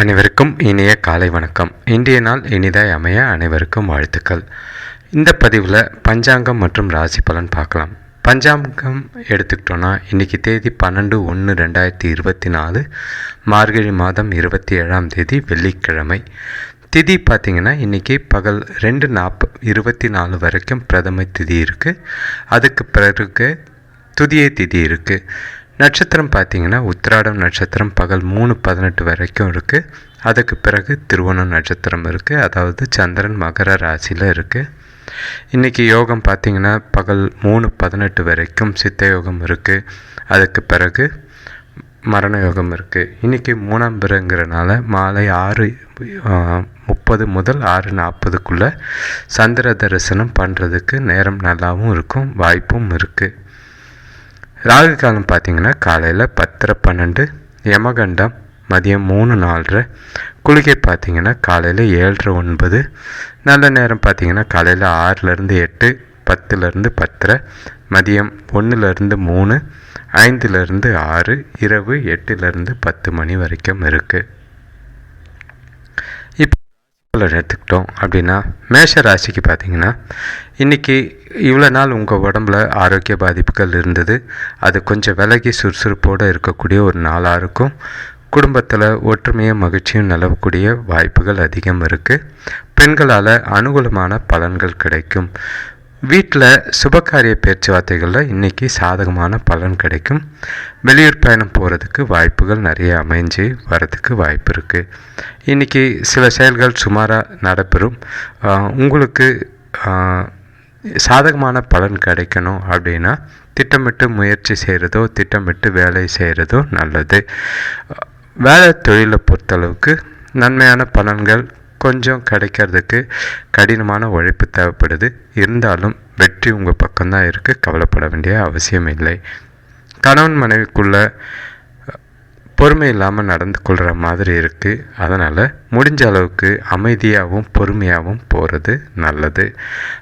அனைவருக்கும் இனிய காலை வணக்கம். இன்றைய நாள் இனிதாய் அமைய அனைவருக்கும் வாழ்த்துக்கள். இந்த பதிவில் பஞ்சாங்கம் மற்றும் ராசி பலன் பார்க்கலாம். பஞ்சாங்கம் எடுத்துக்கிட்டோன்னா இன்றைக்கி தேதி பன்னெண்டு ஒன்று ரெண்டாயிரத்தி இருபத்தி நாலு மார்கழி மாதம் இருபத்தி ஏழாம் தேதி வெள்ளிக்கிழமை. திதி பார்த்திங்கன்னா இன்றைக்கி பகல் ரெண்டு நாற்ப இருபத்தி நாலு வரைக்கும் பிரதம திதி இருக்குது அதுக்கு பிறகு துதிய திதி இருக்குது நட்சத்திரம் பார்த்திங்கன்னா உத்திராடம் நட்சத்திரம் பகல் மூணு பதினெட்டு வரைக்கும் இருக்குது அதுக்கு பிறகு திருவோணம் நட்சத்திரம் இருக்குது அதாவது சந்திரன் மகர ராசியில் இருக்குது இன்றைக்கி யோகம் பார்த்திங்கன்னா பகல் மூணு பதினெட்டு வரைக்கும் சித்த யோகம் இருக்குது அதுக்கு பிறகு மரண யோகம் இருக்குது இன்றைக்கி மூணாம் பிறங்கிறனால மாலை ஆறு முப்பது முதல் ஆறு நாற்பதுக்குள்ளே சந்திர தரிசனம் பண்ணுறதுக்கு நேரம் நல்லாவும் இருக்கும் வாய்ப்பும் இருக்குது ராகு காலம் பார்த்திங்கன்னா காலையில் பத்தரை பன்னெண்டு யமகண்டம் மதியம் மூணு நாலரை குளிகை பார்த்திங்கன்னா காலையில் ஏழரை ஒன்பது நல்ல நேரம் பார்த்தீங்கன்னா காலையில் ஆறுலேருந்து எட்டு பத்துலேருந்து பத்தரை மதியம் ஒன்றுலேருந்து மூணு ஐந்துலேருந்து ஆறு இரவு எட்டுலேருந்து பத்து மணி வரைக்கும் இருக்குது இப்போ எடுத்துக்கிட்டோம் அப்படின்னா மேஷ ராசிக்கு பார்த்தீங்கன்னா இன்றைக்கி இவ்வளோ நாள் உங்கள் உடம்புல ஆரோக்கிய பாதிப்புகள் இருந்தது. அது கொஞ்சம் விலகி சுறுசுறுப்போடு இருக்கக்கூடிய ஒரு நாளாக இருக்கும். குடும்பத்தில் ஒற்றுமையும் மகிழ்ச்சியும் நிலவக்கூடிய வாய்ப்புகள் அதிகம் இருக்குது பெண்களால் அனுகூலமான பலன்கள் கிடைக்கும். வீட்டில் சுபகாரிய பேச்சுவார்த்தைகளில் இன்றைக்கி சாதகமான பலன் கிடைக்கும். வெளியூர் பயணம் போகிறதுக்கு வாய்ப்புகள் நிறைய அமைஞ்சு வரதுக்கு வாய்ப்பு இருக்குது இன்றைக்கி சில செயல்கள் சுமாராக நடைபெறும். உங்களுக்கு சாதகமான பலன் கிடைக்கணும் அப்படின்னா திட்டமிட்டு முயற்சி செய்கிறதோ திட்டமிட்டு வேலை செய்கிறதோ நல்லது. வேலை தொழிலை பொறுத்தளவுக்கு நன்மையான பலன்கள் கொஞ்சம் கிடைக்கிறதுக்கு கடினமான உழைப்பு தேவைப்படுது. இருந்தாலும் வெற்றி உங்கள் பக்கம்தான் இருக்குது கவலைப்பட வேண்டிய அவசியம் இல்லை. கணவன் மனைவிக்குள்ள பொறுமை இல்லாமல் நடந்து கொள்கிற மாதிரி இருக்குது அதனால் முடிஞ்ச அளவுக்கு அமைதியாகவும் பொறுமையாகவும் போகிறது நல்லது.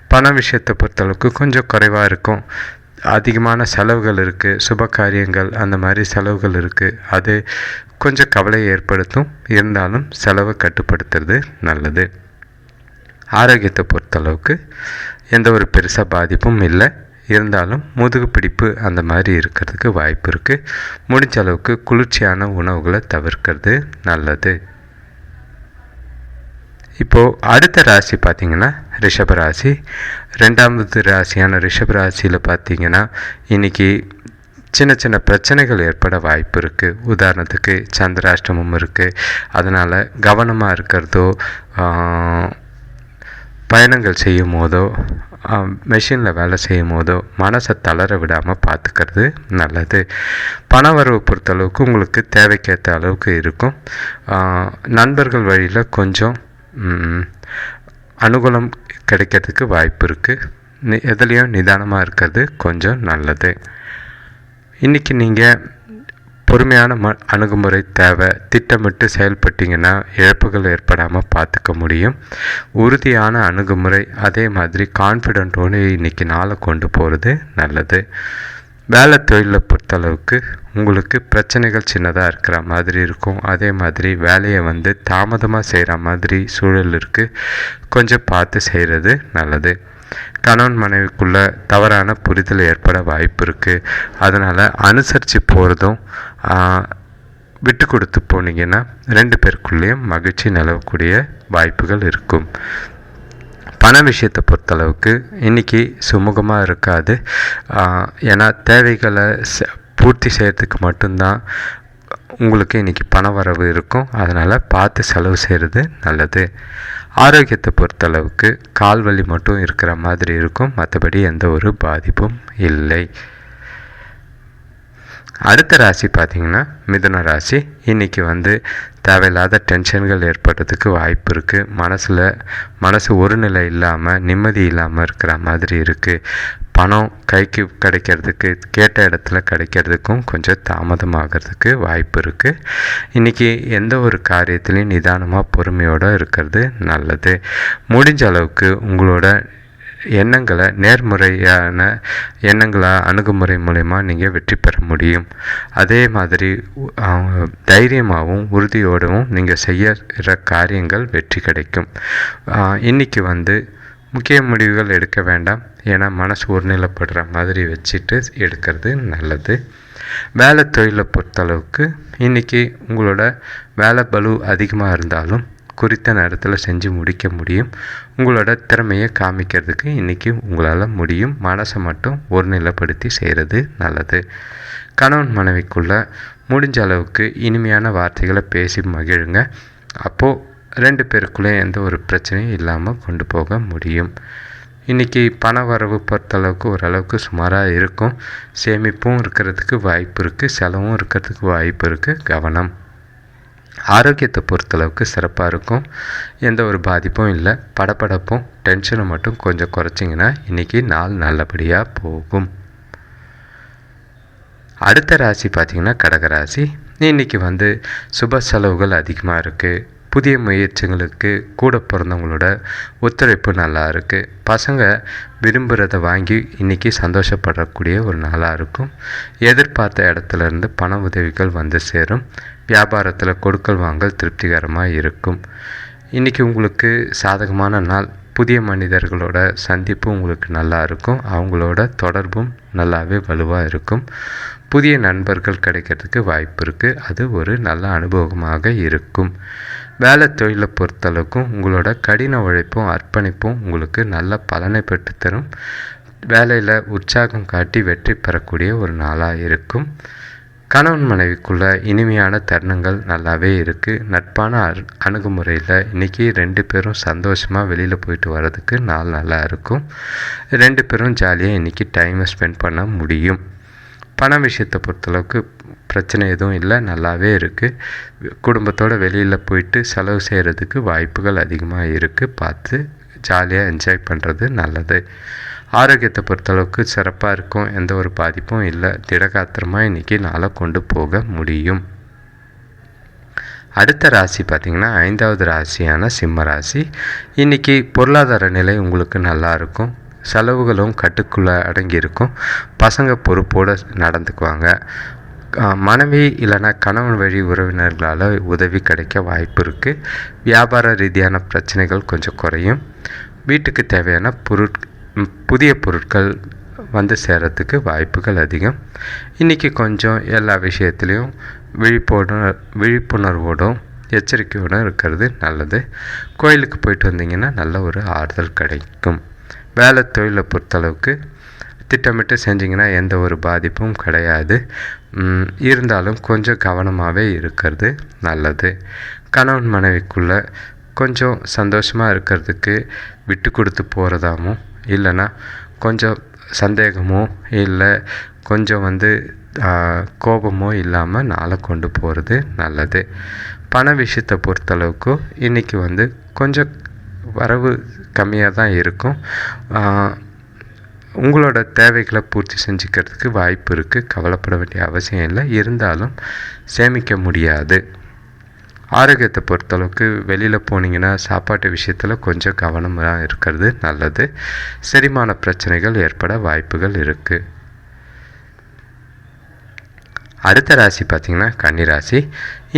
பண விஷயத்தை பொறுத்தளவுக்கு கொஞ்சம் குறைவாக இருக்கும். அதிகமான செலவுகள் இருக்குது சுப காரியங்கள் அந்த மாதிரி செலவுகள் இருக்குது அது கொஞ்சம் கவலையை ஏற்படுத்தும். இருந்தாலும் செலவை கட்டுப்படுத்துறது நல்லது. ஆரோக்கியத்தை பொறுத்தளவுக்கு எந்த ஒரு பெருசாக பாதிப்பும் இல்லை. இருந்தாலும் முதுகு பிடிப்பு அந்த மாதிரி இருக்கிறதுக்கு வாய்ப்பு இருக்குது முடிஞ்ச அளவுக்கு குளிர்ச்சியான உணவுகளை தவிர்க்கிறது நல்லது. இப்போது அடுத்த ராசி பார்த்திங்கன்னா ரிஷபராசி ரெண்டாவது ராசியான ரிஷபராசியில் பார்த்தீங்கன்னா இன்றைக்கி சின்ன சின்ன பிரச்சனைகள் ஏற்பட வாய்ப்பு இருக்குது உதாரணத்துக்கு சந்திராஷ்டமம் இருக்குது அதனால் கவனமாக இருக்கிறதோ பயணங்கள் செய்யும் போதோ மெஷினில் வேலை செய்யும் போதோ மனசை தளர விடாமல் பார்த்துக்கிறது நல்லது. பண வரவு பொறுத்தளவுக்கு உங்களுக்கு தேவைக்கேற்ற அளவுக்கு இருக்கும். நண்பர்கள் வழியில் கொஞ்சம் அனுகூலம் கிடைக்கிறதுக்கு வாய்ப்பு இருக்குது நி எதுலேயும் நிதானமாக இருக்கிறது கொஞ்சம் நல்லது. இன்றைக்கி நீங்கள் பொறுமையான ம அணுகுமுறை தேவை திட்டமிட்டு செயல்பட்டிங்கன்னா இழப்புகள் ஏற்படாமல் பார்த்துக்க முடியும். உறுதியான அணுகுமுறை அதே மாதிரி கான்ஃபிடென்ட்டோடு இன்றைக்கி நாளை கொண்டு போகிறது நல்லது. வேலை தொழிலை பொறுத்தளவுக்கு உங்களுக்கு பிரச்சனைகள் சின்னதாக இருக்கிற மாதிரி இருக்கும். அதே மாதிரி வேலையை வந்து தாமதமாக செய்கிற மாதிரி சூழல் இருக்குது கொஞ்சம் பார்த்து செய்கிறது நல்லது. கணவன் மனைவிக்குள்ளே தவறான புரிதல் ஏற்பட வாய்ப்பு இருக்குது அதனால் அனுசரித்து போகிறதும் விட்டு கொடுத்து போனீங்கன்னா ரெண்டு பேருக்குள்ளேயும் மகிழ்ச்சி நிலவக்கூடிய வாய்ப்புகள் இருக்கும். பண விஷயத்தை பொறுத்தளவுக்கு இன்றைக்கி சுமூகமாக இருக்காது. ஏன்னா தேவைகளை பூர்த்தி செய்கிறதுக்கு மட்டும்தான் உங்களுக்கு இன்றைக்கி பண வரவு இருக்கும். அதனால் பார்த்து செலவு செய்கிறது நல்லது. ஆரோக்கியத்தை பொறுத்தளவுக்கு கால் வலி மட்டும் இருக்கிற மாதிரி இருக்கும். மற்றபடி எந்த ஒரு பாதிப்பும் இல்லை. அடுத்த ராசி பார்த்திங்கன்னா மிதுன ராசி. இன்றைக்கி வந்து தேவையில்லாத டென்ஷன்கள் ஏற்படுறதுக்கு வாய்ப்பு இருக்குது மனசில் மனசு ஒரு நிலை இல்லாமல் நிம்மதி இல்லாமல் இருக்கிற மாதிரி இருக்குது பணம் கைக்கு கிடைக்கிறதுக்கு கேட்ட இடத்துல கிடைக்கிறதுக்கும் கொஞ்சம் தாமதமாகிறதுக்கு வாய்ப்பு இருக்குது இன்றைக்கி எந்த ஒரு காரியத்திலையும் நிதானமாக பொறுமையோடு இருக்கிறது நல்லது. முடிஞ்ச அளவுக்கு உங்களோட எண்ணங்களை நேர்முறையான எண்ணங்களை அணுகுமுறை மூலயமா நீங்கள் வெற்றி பெற முடியும். அதே மாதிரி தைரியமாகவும் உறுதியோடவும் நீங்கள் செய்யற காரியங்கள் வெற்றி கிடைக்கும். இன்றைக்கி வந்து முக்கிய முடிவுகள் எடுக்க வேண்டாம். ஏன்னா மனசு ஒருநிலைப்படுற மாதிரி வச்சுட்டு எடுக்கிறது நல்லது. வேலை தொழிலை பொறுத்தளவுக்கு இன்றைக்கி உங்களோட வேலை பலு அதிகமாக இருந்தாலும் குறித்த நேரத்தில் செஞ்சு முடிக்க முடியும். உங்களோட திறமையை காமிக்கிறதுக்கு இன்றைக்கி உங்களால் முடியும். மனசை மட்டும் ஒருநிலைப்படுத்தி செய்கிறது நல்லது. கணவன் மனைவிக்குள்ள முடிஞ்ச அளவுக்கு இனிமையான வார்த்தைகளை பேசி மகிழுங்க. அப்போது ரெண்டு பேருக்குள்ளே எந்த ஒரு பிரச்சனையும் இல்லாமல் கொண்டு போக முடியும். இன்றைக்கி பண வரவு பொறுத்தளவுக்கு ஓரளவுக்கு சுமாராக இருக்கும். சேமிப்பும் இருக்கிறதுக்கு வாய்ப்பு இருக்குது செலவும் இருக்கிறதுக்கு வாய்ப்பு இருக்குது கவனம். ஆரோக்கியத்தை பொறுத்தளவுக்கு சிறப்பாக இருக்கும். எந்த ஒரு பாதிப்பும் இல்லை. படபடப்பும் டென்ஷனை மட்டும் கொஞ்சம் குறைச்சிங்கன்னா இன்றைக்கி நாள் நல்லபடியாக போகும். அடுத்த ராசி பார்த்திங்கன்னா கடகராசி இன்றைக்கி வந்து சுப செலவுகள் அதிகமாக இருக்குது புதிய முயற்சிகளுக்கு கூட பிறந்தவங்களோட ஒத்துழைப்பு நல்லா இருக்குது பசங்க விரும்புகிறத வாங்கி இன்றைக்கி சந்தோஷப்படக்கூடிய ஒரு நாளாக இருக்கும். எதிர்பார்த்த இடத்துல இருந்து பண உதவிகள் வந்து சேரும். வியாபாரத்தில் கொடுக்கல் வாங்கல் திருப்திகரமாக இருக்கும். இன்றைக்கி உங்களுக்கு சாதகமான நாள். புதிய மனிதர்களோட சந்திப்பு உங்களுக்கு நல்லா இருக்கும். அவங்களோட தொடர்பும் நல்லாவே வலுவாக இருக்கும். புதிய நண்பர்கள் கிடைக்கிறதுக்கு வாய்ப்பு இருக்குது அது ஒரு நல்ல அனுபவமாக இருக்கும். வேலை தொழிலை பொறுத்தளவுக்கும் உங்களோட கடின உழைப்பும் அர்ப்பணிப்பும் உங்களுக்கு நல்ல பலனை பெற்றுத்தரும். வேலையில் உற்சாகம் காட்டி வெற்றி பெறக்கூடிய ஒரு நாளாக இருக்கும். கணவன் மனைவிக்குள்ள இனிமையான தருணங்கள் நல்லாவே இருக்குது நட்பான அணுகுமுறையில் இன்றைக்கி ரெண்டு பேரும் சந்தோஷமாக வெளியில் போயிட்டு வர்றதுக்கு நாள் நல்லா இருக்கும். ரெண்டு பேரும் ஜாலியாக இன்றைக்கி டைமை ஸ்பெண்ட் பண்ண முடியும். பண விஷயத்தை பொறுத்தளவுக்கு பிரச்சனை எதுவும் இல்லை நல்லாவே இருக்குது குடும்பத்தோடு வெளியில் போயிட்டு செலவு செய்கிறதுக்கு வாய்ப்புகள் அதிகமாக இருக்குது பார்த்து ஜாலியாக என்ஜாய் பண்ணுறது நல்லது. ஆரோக்கியத்தை பொறுத்தளவுக்கு சிறப்பாக இருக்கும் எந்த ஒரு பாதிப்பும் இல்லை. திடகாத்திரமாக இன்றைக்கி நாளை கொண்டு போக முடியும். அடுத்த ராசி பார்த்திங்கன்னா ஐந்தாவது ராசியான சிம்ம ராசி. இன்றைக்கி பொருளாதார நிலை உங்களுக்கு நல்லாயிருக்கும் செலவுகளும் கட்டுக்குள்ளே அடங்கியிருக்கும். பசங்க பொறுப்போடு நடந்துக்குவாங்க. மனைவி இல்லைன்னா கணவன் வழி உறவினர்களால் உதவி கிடைக்க வாய்ப்பு இருக்குது வியாபார ரீதியான பிரச்சனைகள் கொஞ்சம் குறையும். வீட்டுக்கு தேவையான பொருட் புதிய பொருட்கள் வந்து சேரத்துக்கு வாய்ப்புகள் அதிகம். இன்றைக்கி கொஞ்சம் எல்லா விஷயத்துலேயும் விழிப்போடு விழிப்புணர்வோடும் எச்சரிக்கையோடும் இருக்கிறது நல்லது. கோயிலுக்கு போயிட்டு வந்தீங்கன்னா நல்ல ஒரு ஆறுதல் கிடைக்கும். வேலை தொழிலை பொறுத்தளவுக்கு திட்டமிட்டு செஞ்சிங்கன்னா எந்த ஒரு பாதிப்பும் கிடையாது. இருந்தாலும் கொஞ்சம் கவனமாகவே இருக்கிறது நல்லது. கணவன் மனைவிக்குள்ள கொஞ்சம் சந்தோஷமாக இருக்கிறதுக்கு விட்டு கொடுத்து போகிறதாவும் இல்லைன்னா கொஞ்சம் சந்தேகமோ இல்லை கொஞ்சம் வந்து கோபமோ இல்லாமல் நாளை கொண்டு போகிறது நல்லது. பண விஷயத்தை பொறுத்தளவுக்கு இன்றைக்கி வந்து கொஞ்சம் வரவு கம்மியாக தான் இருக்கும். உங்களோட தேவைகளை பூர்த்தி செஞ்சுக்கிறதுக்கு வாய்ப்பு இருக்குது கவலைப்பட வேண்டிய அவசியம் இல்லை. இருந்தாலும் சேமிக்க முடியாது. ஆரோக்கியத்தை பொறுத்தளவுக்கு வெளியில் போனீங்கன்னா சாப்பாட்டு விஷயத்தில் கொஞ்சம் கவனமாக இருக்கிறது நல்லது. செரிமான பிரச்சனைகள் ஏற்பட வாய்ப்புகள் இருக்குது அடுத்த ராசி பார்த்திங்கன்னா கன்னிராசி.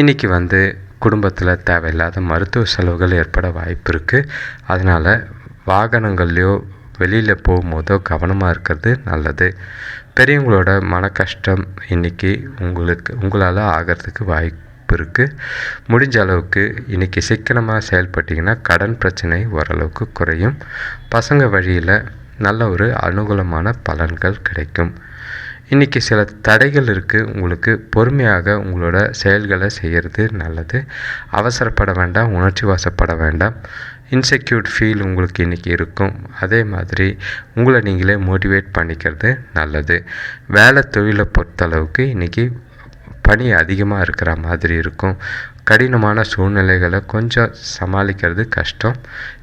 இன்றைக்கி வந்து குடும்பத்தில் தேவையில்லாத மருத்துவ செலவுகள் ஏற்பட வாய்ப்பு இருக்குது அதனால் வாகனங்கள்லையோ வெளியில் போகும்போதோ கவனமாக இருக்கிறது நல்லது. பெரியவங்களோட மன கஷ்டம் இன்றைக்கி உங்களுக்கு உங்களால் ஆகிறதுக்கு வாய்ப்பு இருக்குது முடிஞ்ச அளவுக்கு இன்றைக்கி சிக்கனமாக செயல்பட்டிங்கன்னா கடன் பிரச்சனை ஓரளவுக்கு குறையும். பசங்க வழியில் நல்ல ஒரு அனுகூலமான பலன்கள் கிடைக்கும். இன்றைக்கி சில தடைகள் இருக்குது உங்களுக்கு பொறுமையாக உங்களோட செயல்களை செய்கிறது நல்லது. அவசரப்பட வேண்டாம் உணர்ச்சி வாசப்பட வேண்டாம். இன்செக்யூர்ட் ஃபீல் உங்களுக்கு இன்றைக்கி இருக்கும். அதே மாதிரி உங்களை நீங்களே மோட்டிவேட் பண்ணிக்கிறது நல்லது. வேலை தொழிலை பொறுத்தளவுக்கு இன்றைக்கி பணி அதிகமாக இருக்கிற மாதிரி இருக்கும். கடினமான சூழ்நிலைகளை கொஞ்சம் சமாளிக்கிறது கஷ்டம்.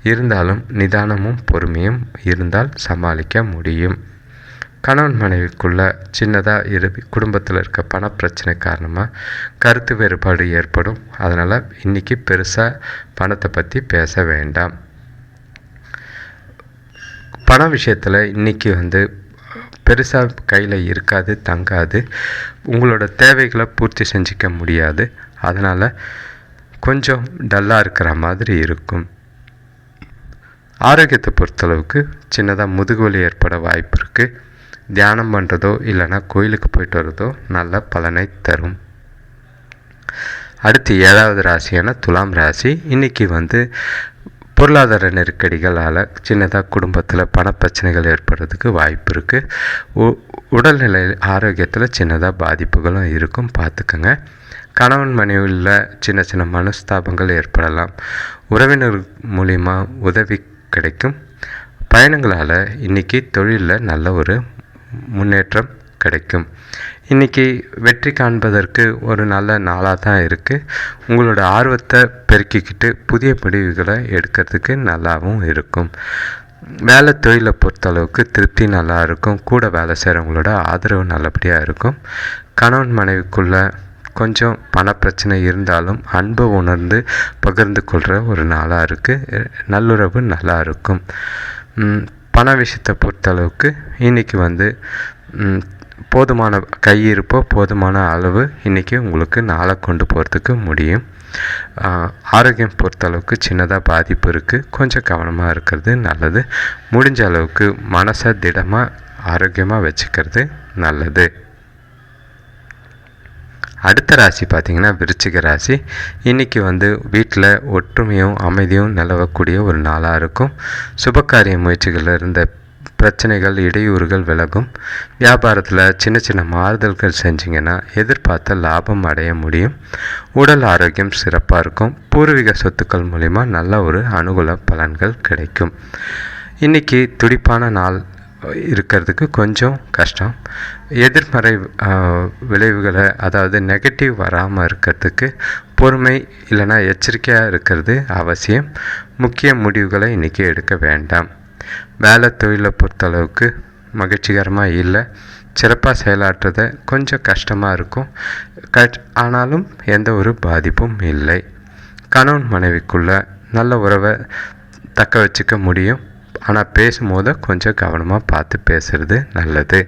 இருந்தாலும் நிதானமும் பொறுமையும் இருந்தால் சமாளிக்க முடியும். கணவன் மனைவிக்குள்ள சின்னதாக இரு குடும்பத்தில் இருக்க பண பிரச்சனை காரணமாக கருத்து வேறுபாடு ஏற்படும். அதனால் இன்றைக்கி பெருசாக பணத்தை பற்றி பேச வேண்டாம். பண விஷயத்தில் இன்றைக்கி வந்து பெருசாக கையில் இருக்காது தங்காது. உங்களோட தேவைகளை பூர்த்தி செஞ்சிக்க முடியாது. அதனால் கொஞ்சம் டல்லாக இருக்கிற மாதிரி இருக்கும். ஆரோக்கியத்தை பொறுத்தளவுக்கு சின்னதாக முதுகுவலி ஏற்பட வாய்ப்பு இருக்குது தியானம் பண்ணுறதோ இல்லைன்னா கோயிலுக்கு போயிட்டு வர்றதோ நல்ல பலனை தரும். அடுத்து ஏழாவது ராசியான துலாம் ராசி. இன்றைக்கி வந்து பொருளாதார நெருக்கடிகளால் சின்னதாக குடும்பத்தில் பணப்பிரச்சனைகள் ஏற்படுறதுக்கு வாய்ப்பு இருக்குது உ உடல்நிலை ஆரோக்கியத்தில் சின்னதாக பாதிப்புகளும் இருக்கும். பார்த்துக்கோங்க கணவன் மனைவியில் சின்ன சின்ன மனஸ்தாபங்கள் ஏற்படலாம். உறவினர் மூலிமா உதவி கிடைக்கும். பயணங்களால் இன்றைக்கி தொழிலில் நல்ல ஒரு முன்னேற்றம் கிடைக்கும். இன்றைக்கி வெற்றி காண்பதற்கு ஒரு நல்ல நாளாக தான் இருக்குது உங்களோட ஆர்வத்தை பெருக்கிக்கிட்டு புதிய முடிவுகளை எடுக்கிறதுக்கு நல்லாவும் இருக்கும். வேலை தொழிலை பொறுத்தளவுக்கு திருப்தி நல்லா இருக்கும். கூட வேலை செய்கிறவங்களோட ஆதரவு நல்லபடியாக இருக்கும். கணவன் மனைவிக்குள்ள கொஞ்சம் பணப்பிரச்சனை இருந்தாலும் அன்பை உணர்ந்து பகிர்ந்து கொள்கிற ஒரு நாளாக இருக்குது நல்லுறவு நல்லா இருக்கும். பண விஷயத்தை பொறுத்தளவுக்கு இன்றைக்கி வந்து போதுமான கையிருப்போ போதுமான அளவு இன்றைக்கி உங்களுக்கு நாளை கொண்டு போகிறதுக்கு முடியும். ஆரோக்கியம் பொறுத்தளவுக்கு சின்னதாக பாதிப்பு இருக்குது கொஞ்சம் கவனமாக இருக்கிறது நல்லது. முடிஞ்ச அளவுக்கு மனசை திடமாக ஆரோக்கியமாக வச்சுக்கிறது நல்லது. அடுத்த ராசி பார்த்திங்கன்னா விருச்சிக ராசி. இன்றைக்கி வந்து வீட்டில் ஒற்றுமையும் அமைதியும் நிலவக்கூடிய ஒரு நாளாக இருக்கும். சுபகாரிய முயற்சிகளில் இருந்த பிரச்சனைகள் இடையூறுகள் விலகும். வியாபாரத்தில் சின்ன சின்ன மாறுதல்கள் செஞ்சிங்கன்னா எதிர்பார்த்த லாபம் அடைய முடியும். உடல் ஆரோக்கியம் சிறப்பாக இருக்கும். பூர்வீக சொத்துக்கள் மூலிமா நல்ல ஒரு அனுகூல பலன்கள் கிடைக்கும். இன்றைக்கி துடிப்பான நாள் இருக்கிறதுக்கு கொஞ்சம் கஷ்டம். எதிர்மறை விளைவுகளை அதாவது நெகட்டிவ் வராமல் இருக்கிறதுக்கு பொறுமை இல்லைனா எச்சரிக்கையாக இருக்கிறது அவசியம். முக்கிய முடிவுகளை இன்றைக்கி எடுக்க வேண்டாம். வேலை தொழிலை பொறுத்தளவுக்கு மகிழ்ச்சிகரமாக இல்லை. சிறப்பாக செயலாற்றுறத கொஞ்சம் கஷ்டமாக இருக்கும். கட் ஆனாலும் எந்த ஒரு பாதிப்பும் இல்லை. கணவன் மனைவிக்குள்ள நல்ல உறவை தக்க வச்சுக்க முடியும். ஆனால் பேசும்போது கொஞ்சம் கவனமாக பார்த்து பேசுகிறது நல்லது.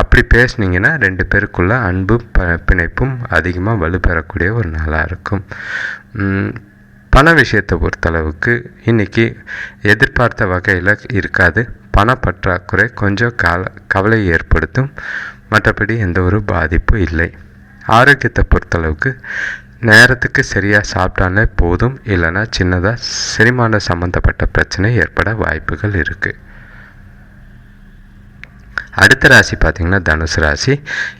அப்படி பேசுனீங்கன்னா ரெண்டு பேருக்குள்ள அன்பு ப பிணைப்பும் அதிகமாக வலுப்பெறக்கூடிய ஒரு நாளாக இருக்கும். பண விஷயத்தை பொறுத்தளவுக்கு இன்றைக்கி எதிர்பார்த்த வகையில் இருக்காது. பணப்பற்றாக்குறை கொஞ்சம் கால கவலையை ஏற்படுத்தும். மற்றபடி எந்த ஒரு பாதிப்பும் இல்லை. ஆரோக்கியத்தை பொறுத்தளவுக்கு நேரத்துக்கு சரியாக சாப்பிட்டாலே போதும் இல்லைன்னா சின்னதாக செரிமான சம்மந்தப்பட்ட பிரச்சனை ஏற்பட வாய்ப்புகள் இருக்குது அடுத்த ராசி பார்த்திங்கன்னா தனுசு ராசி.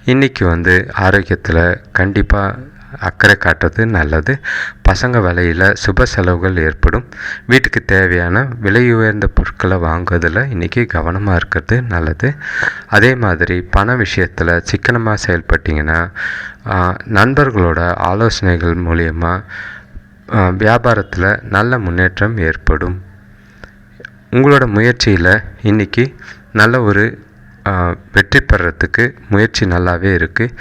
இன்றைக்கி வந்து ஆரோக்கியத்தில் கண்டிப்பாக அக்கறை காட்டுறது நல்லது. பசங்க விலையில் சுப செலவுகள் ஏற்படும். வீட்டுக்கு தேவையான விலை உயர்ந்த பொருட்களை வாங்குவதில் இன்றைக்கி கவனமாக இருக்கிறது நல்லது. அதே மாதிரி பண விஷயத்தில் சிக்கனமாக செயல்பட்டிங்கன்னா நண்பர்களோட ஆலோசனைகள் மூலியமாக வியாபாரத்தில் நல்ல முன்னேற்றம் ஏற்படும். உங்களோட முயற்சியில் இன்றைக்கி நல்ல ஒரு வெற்றி பெறத்துக்கு முயற்சி நல்லாவே இருக்குது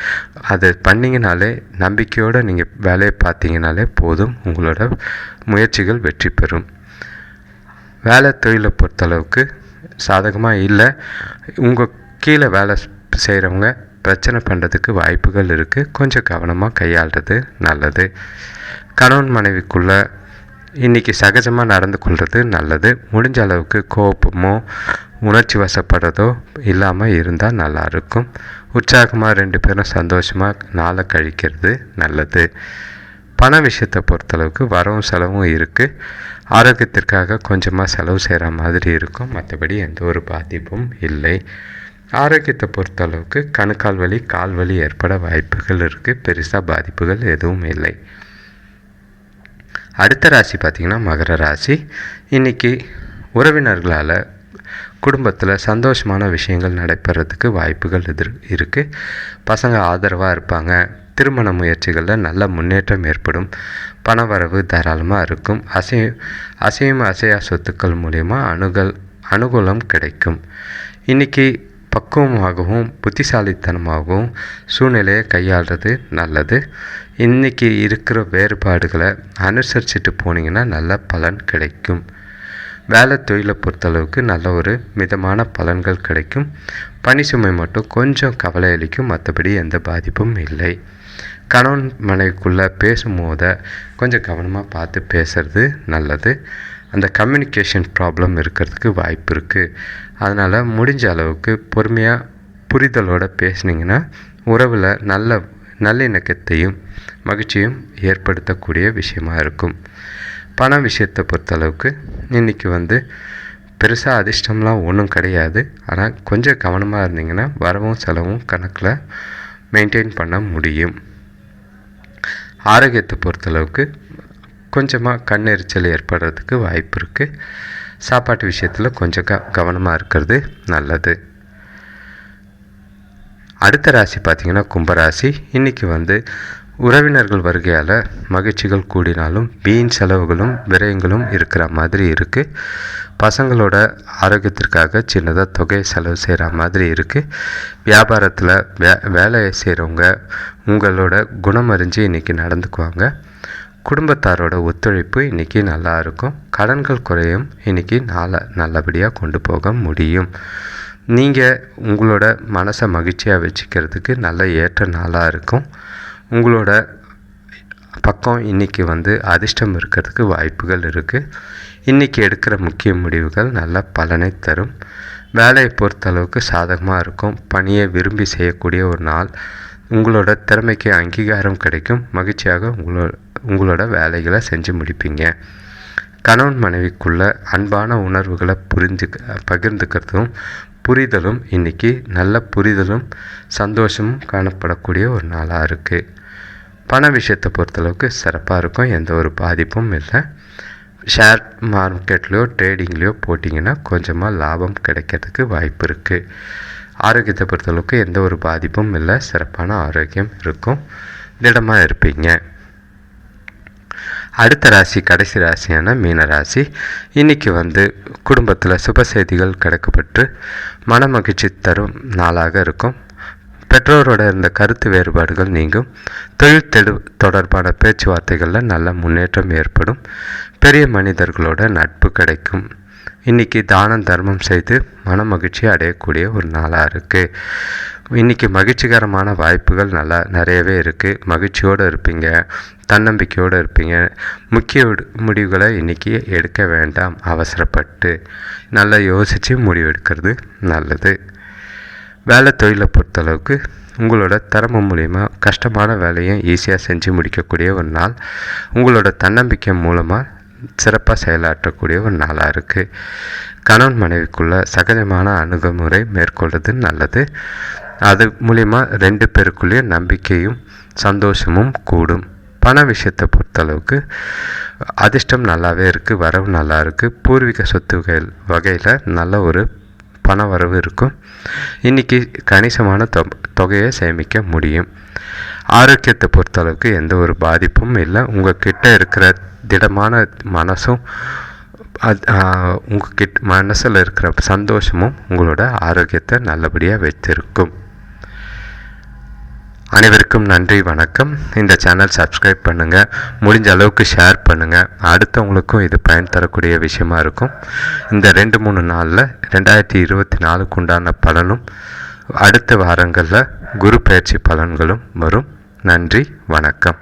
அதை பண்ணிங்கனாலே நம்பிக்கையோடு நீங்கள் வேலையை பார்த்தீங்கனாலே போதும். உங்களோட முயற்சிகள் வெற்றி பெறும். வேலை தொழிலை பொறுத்தளவுக்கு சாதகமாக இல்லை. உங்கள் கீழே வேலை செய்கிறவங்க பிரச்சனை பண்ணுறதுக்கு வாய்ப்புகள் இருக்குது கொஞ்சம் கவனமாக கையாளுறது நல்லது. கணவன் மனைவிக்குள்ளே இன்றைக்கி சகஜமாக நடந்து கொள்வது நல்லது. முடிஞ்ச அளவுக்கு கோபமோ உணர்ச்சி வசப்படுறதோ இல்லாமல் இருந்தால் நல்லாயிருக்கும் உற்சாகமாக ரெண்டு பேரும் சந்தோஷமாக நாளை கழிக்கிறது நல்லது. பண விஷயத்தை பொறுத்தளவுக்கு வரவும் செலவும் இருக்குது ஆரோக்கியத்திற்காக கொஞ்சமாக செலவு செய்கிற மாதிரி இருக்கும். மற்றபடி எந்த ஒரு பாதிப்பும் இல்லை. ஆரோக்கியத்தை பொறுத்தளவுக்கு கணுக்கால் வலி கால் வலி ஏற்பட வாய்ப்புகள் இருக்குது பெருசாக பாதிப்புகள் எதுவும் இல்லை. அடுத்த ராசி பார்த்திங்கன்னா மகர ராசி. இன்றைக்கி உறவினர்களால் குடும்பத்தில் சந்தோஷமான விஷயங்கள் நடைபெறதுக்கு வாய்ப்புகள் எதிர் இருக்குது பசங்க ஆதரவாக இருப்பாங்க. திருமண முயற்சிகளில் நல்ல முன்னேற்றம் ஏற்படும். பணவரவு தாராளமாக இருக்கும். அசை அசையும் அசையா சொத்துக்கள் மூலயமா அணுகல் அனுகூலம் கிடைக்கும். இன்றைக்கி பக்குவமாகவும் புத்திசாலித்தனமாகவும் சூழ்நிலையை கையாளுறது நல்லது. இன்றைக்கி இருக்கிற வேறுபாடுகளை அனுசரிச்சுட்டு போனீங்கன்னா நல்ல பலன் கிடைக்கும். வேலை தொழிலை பொறுத்தளவுக்கு நல்ல ஒரு மிதமான பலன்கள் கிடைக்கும். பணி சுமை மட்டும் கொஞ்சம் கவலை அளிக்கும். மற்றபடி எந்த பாதிப்பும் இல்லை. கணவன் மனைவிக்குள்ளே பேசும்போத கொஞ்சம் கவனமாக பார்த்து பேசுறது நல்லது. அந்த கம்யூனிகேஷன் ப்ராப்ளம் இருக்கிறதுக்கு வாய்ப்பு இருக்குது அதனால் முடிஞ்ச அளவுக்கு பொறுமையாக புரிதலோடு பேசுனீங்கன்னா உறவில் நல்ல நல்லிணக்கத்தையும் மகிழ்ச்சியும் ஏற்படுத்தக்கூடிய விஷயமா இருக்கும். பண விஷயத்தை பொறுத்தளவுக்கு இன்றைக்கி வந்து பெருசாக அதிர்ஷ்டம்லாம் ஒன்றும் கிடையாது. ஆனால் கொஞ்சம் கவனமாக இருந்தீங்கன்னா வரவும் செலவும் கணக்கில் மெயின்டைன் பண்ண முடியும். ஆரோக்கியத்தை பொறுத்தளவுக்கு கொஞ்சமாக கண்ணெரிச்சல் ஏற்படுறதுக்கு வாய்ப்பு இருக்குது சாப்பாட்டு விஷயத்தில் கொஞ்சம் க கவனமாக இருக்கிறது நல்லது. அடுத்த ராசி பார்த்திங்கன்னா கும்பராசி. இன்றைக்கி வந்து உறவினர்கள் வருகையால் மகிழ்ச்சிகள் கூடினாலும் வீண் செலவுகளும் விரயங்களும் இருக்கிற மாதிரி இருக்குது பசங்களோட ஆரோக்கியத்திற்காக சின்னதாக தொகையை செலவு செய்கிற மாதிரி இருக்குது வியாபாரத்தில் வே வேலையை செய்கிறவங்க உங்களோட குணம் அறிஞ்சு இன்றைக்கி நடந்துக்குவாங்க. குடும்பத்தாரோட ஒத்துழைப்பு இன்றைக்கி நல்லா இருக்கும். கடன்கள் குறையும். இன்றைக்கி நாளை நல்லபடியாக கொண்டு போக முடியும். நீங்கள் உங்களோட மனசை மகிழ்ச்சியாக வச்சுக்கிறதுக்கு நல்ல ஏற்ற நாளாக இருக்கும். உங்களோட பக்கம் இன்றைக்கி வந்து அதிர்ஷ்டம் இருக்கிறதுக்கு வாய்ப்புகள் இருக்குது இன்றைக்கி எடுக்கிற முக்கிய முடிவுகள் நல்ல பலனை தரும். வேலையை பொறுத்தளவுக்கு சாதகமாக இருக்கும். பணியை விரும்பி செய்யக்கூடிய ஒரு நாள். உங்களோட திறமைக்கு அங்கீகாரம் கிடைக்கும். மகிழ்ச்சியாக உங்களோட உங்களோட வேலைகளை செஞ்சு முடிப்பீங்க. கணவன் மனைவிக்குள்ள அன்பான உணர்வுகளை புரிஞ்சு பகிர்ந்துக்கிறதும் புரிதலும் இன்றைக்கி நல்ல புரிதலும் சந்தோஷமும் காணப்படக்கூடிய ஒரு நாளாக இருக்குது பண விஷயத்தை பொறுத்தளவுக்கு சிறப்பாக இருக்கும். எந்த ஒரு பாதிப்பும் இல்லை. ஷேர் மார்க்கெட்லேயோ ட்ரேடிங்லேயோ போட்டிங்கன்னா கொஞ்சமாக லாபம் கிடைக்கிறதுக்கு வாய்ப்பு இருக்குது ஆரோக்கியத்தை பொறுத்தளவுக்கு எந்த ஒரு பாதிப்பும் இல்லை. சிறப்பான ஆரோக்கியம் இருக்கும். திடமாக இருப்பீங்க. அடுத்த ராசி கடைசி ராசியான மீன ராசி. இன்றைக்கி வந்து குடும்பத்தில் சுப செய்திகள் கிடைக்கப்பட்டு மன மகிழ்ச்சி தரும் நாளாக இருக்கும். பெற்றோரோட இருந்த கருத்து வேறுபாடுகள் நீங்கும். தொழில் தெடு தொடர்பான பேச்சுவார்த்தைகளில் நல்ல முன்னேற்றம் ஏற்படும். பெரிய மனிதர்களோட நட்பு கிடைக்கும். இன்றைக்கி தானம் தர்மம் செய்து மன மகிழ்ச்சி அடையக்கூடிய ஒரு நாளாக இருக்குது இன்றைக்கி மகிழ்ச்சிகரமான வாய்ப்புகள் நல்லா நிறையவே இருக்குது மகிழ்ச்சியோடு இருப்பீங்க தன்னம்பிக்கையோடு இருப்பீங்க. முக்கிய முடிவுகளை இன்றைக்கி எடுக்க வேண்டாம் அவசரப்பட்டு. நல்லா யோசித்து முடிவெடுக்கிறது நல்லது. வேலை தொழிலை பொறுத்தளவுக்கு உங்களோட திறமை மூலிமா கஷ்டமான வேலையும் ஈஸியாக செஞ்சு முடிக்கக்கூடிய ஒரு நாள். உங்களோட தன்னம்பிக்கை மூலமாக சிறப்பாக செயலாற்றக்கூடிய ஒரு நாளாக இருக்குது கணவன் மனைவிக்குள்ள சகஜமான அணுகுமுறை மேற்கொள்வது நல்லது. அது மூலிமா ரெண்டு பேருக்குள்ளேயும் நம்பிக்கையும் சந்தோஷமும் கூடும். பண விஷயத்தை பொறுத்தளவுக்கு அதிர்ஷ்டம் நல்லாவே இருக்குது வரவு நல்லா இருக்குது பூர்வீக சொத்துகள் வகையில் நல்ல ஒரு பண வரவு இருக்கும். இன்றைக்கி கணிசமான தொ தொகையை சேமிக்க முடியும். ஆரோக்கியத்தை பொறுத்தளவுக்கு எந்த ஒரு பாதிப்பும் இல்லை. உங்கள் கிட்டே இருக்கிற திடமான மனசும் அது உங்கள் கிட் மனசில் இருக்கிற சந்தோஷமும் உங்களோட ஆரோக்கியத்தை நல்லபடியாக வைத்திருக்கும். அனைவருக்கும் நன்றி வணக்கம். இந்த சேனல் சப்ஸ்கிரைப் பண்ணுங்கள் முடிஞ்ச அளவுக்கு ஷேர் பண்ணுங்கள் அடுத்தவங்களுக்கும் இது பயன் தரக்கூடிய விஷயமா இருக்கும். இந்த ரெண்டு மூணு நாளில் ரெண்டாயிரத்தி இருபத்தி நாலுக்கு உண்டான பலனும் அடுத்த வாரங்களில் குரு பயிற்சி பலன்களும் வரும். நன்றி வணக்கம்.